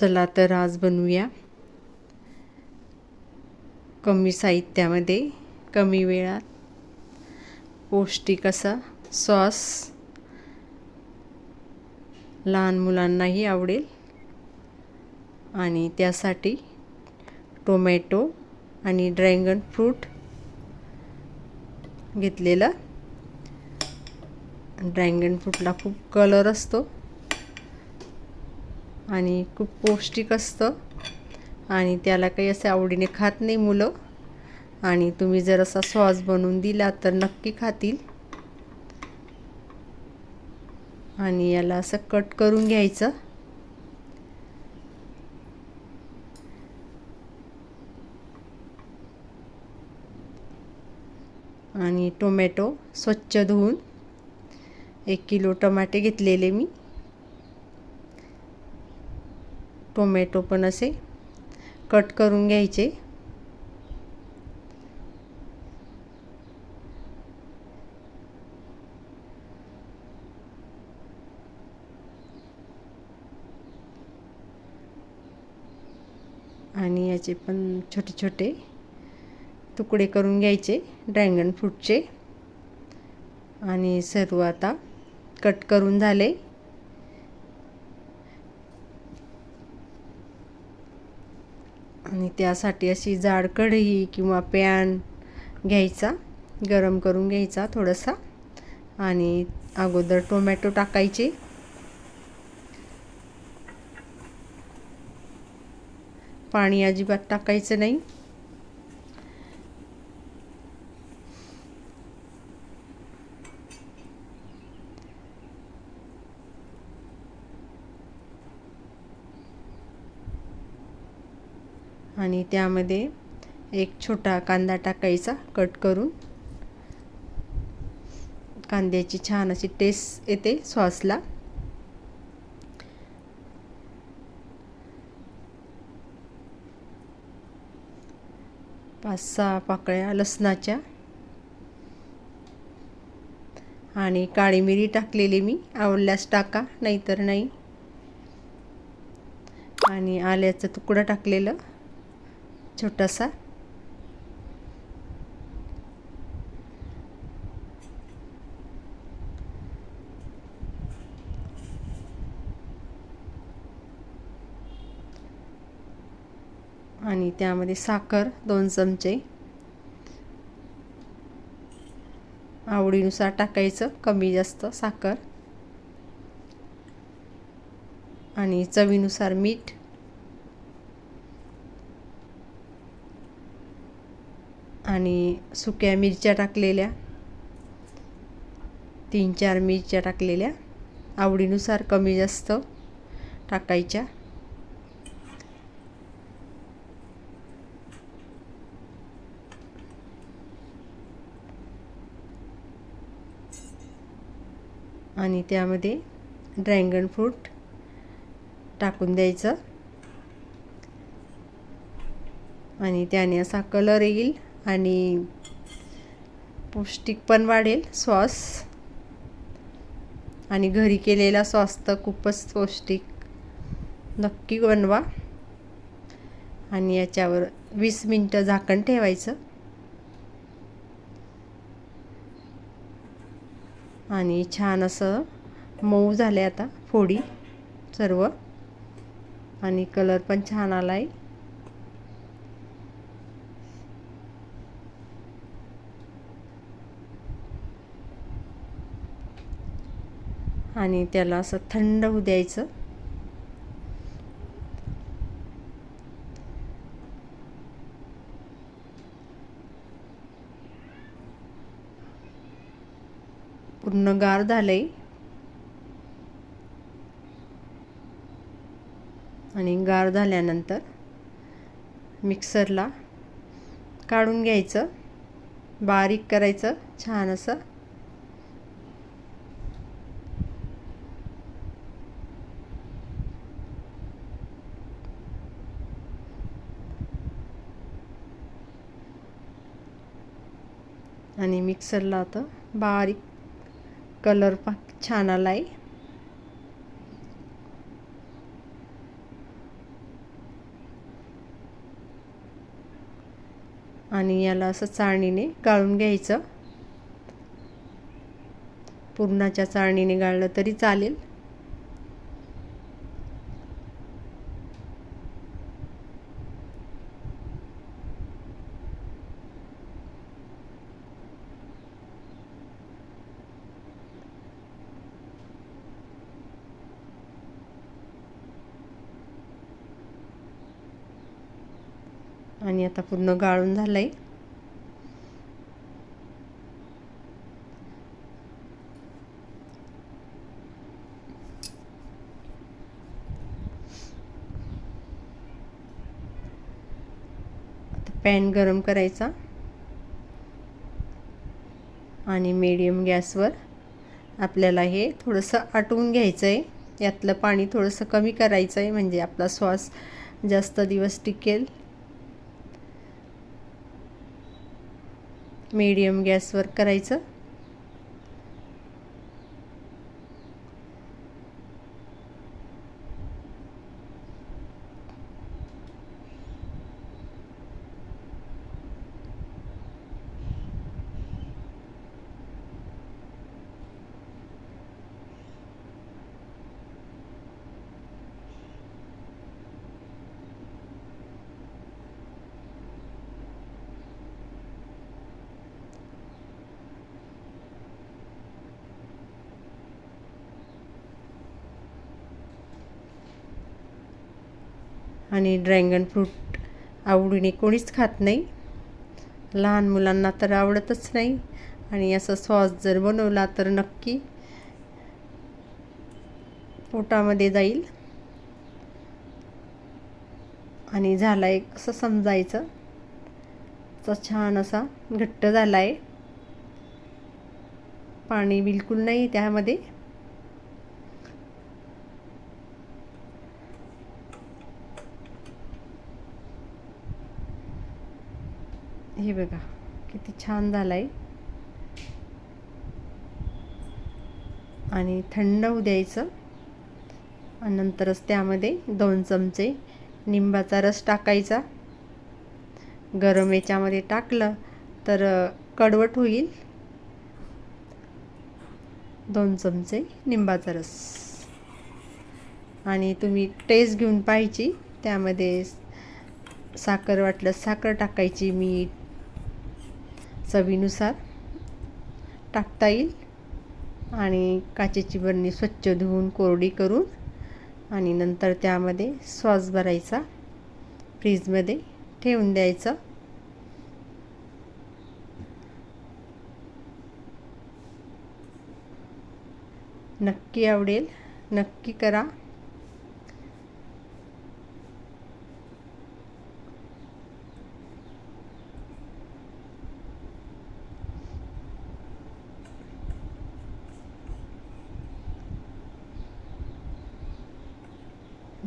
चला तर आज बनवूया कमी साहित्यामध्ये कमी वेळात. पौष्टिक असा सॉस लहान मुलांनाही आवडेल. आणि त्यासाठी टोमॅटो आणि ड्रॅगन फ्रूट घेतलेलं. ड्रॅगन फ्रूटला खूप कलर असतो. आणि खूप पौष्टिक असतं. आणि त्याला काही असे आवडीने खात नाही मुलं. आणि तुम्ही जर असा सॉस बनवून दिला तर नक्की खातील. आणि याला असं कट करून घ्यायचं. आणि टोमॅटो स्वच्छ धुवून एक किलो टमाटे घेतलेले मी. टोमॅटो पण असे कट करून घ्यायचे. आणि याचे पण छोटे छोटे तुकडे करून घ्यायचे ड्रॅगन फ्रूटचे. आणि सर्व आता कट करून झाले. आणि त्यासाठी अशी जाड कढई किंवा पॅन घ्यायचा गरम करून घ्यायचा थोडासा. आणि अगोदर टोमॅटो टाकायचे. पाणी अजिबात टाकायचं नाही. आणि त्यामध्ये एक छोटा कांदा टाकायचा कट करून. कांद्याची छान अशी टेस्ट येते सॉसला पाच सहा पाकळ्या लसणाच्या. आणि काळी मिरी टाकलेली मी आवडल्यास टाका नाहीतर नाही. आणि आल्याचं तुकडं टाकलेलं. छोटासा. आणि त्यामध्ये साखर दोन चमचे. आवडीनुसार टाकायचं कमी जास्त साखर. आणि चवीनुसार मीठ. आणि सुक्या मिरच्या टाकलेल्या. तीन चार मिरच्या टाकलेल्या. आवडीनुसार कमी जास्त टाकायच्या. आणि त्यामध्ये ड्रॅगन फ्रूट टाकून द्यायचं. आणि त्याने असा कलर येईल. आणि पौष्टिक पण वाढेल सॉस. आणि घरी केलेला सॉस तर खूपच पौष्टिक. नक्की बनवा. आणि याच्यावर वीस मिनटं झाकण ठेवायचं. आणि छान असं मऊ झाले आता फोडी सर्व. आणि कलर पण छान आला आहे आणि त्याला असं थंड होऊ द्यायचं. पूर्ण गार झालंय. आणि गार झाल्यानंतर मिक्सरला काढून घ्यायचं. बारीक करायचं छान असं. आणि मिक्सरला आता बारीक कलर पा छान आला आहे आणि याला असं चाळणीने गाळून घ्यायचं. पुरणाच्या चाळणीने गाळलं तरी चालेल. आणि आता पूर्ण गाळून झालं आहे पॅन गरम करायचा. आणि मीडियम गॅसवर आपल्याला हे थोडंसं आटवून घ्यायचं आहे यातलं पाणी थोडंसं कमी करायचं आहे म्हणजे आपला श्वास जास्त दिवस टिकेल. मीडियम गॅसवर करायचं. आणि ड्रॅगन फ्रूट आवडीने कोणीच खात नाही. लहान मुलांना तर आवडतच नाही आणि असा सॉस जर बनवला तर नक्की पोटामध्ये जाईल. आणि झाला एक असं समजायचं. छान असा घट्ट झाला आहे पाणी बिलकुल नाही त्यामध्ये. हे बघा किती छान झालं आहे आणि थंड होऊ द्यायचं. आणि नंतरच त्यामध्ये दोन चमचे निंबाचा रस टाकायचा. गरम याच्यामध्ये टाकलं तर कडवट होईल. दोन चमचे निंबाचा रस. आणि तुम्ही टेस्ट घेऊन पाहायची. त्यामध्ये साखर वाटलं साखर टाकायची मीठ चवीनुसार टाकता येईल. आणि काचेची बरणी स्वच्छ धुवून कोरडी करून आणि नंतर त्यामध्ये सॉस भरायचा. फ्रीजमध्ये ठेवून द्यायचं. नक्की आवडेल. नक्की करा.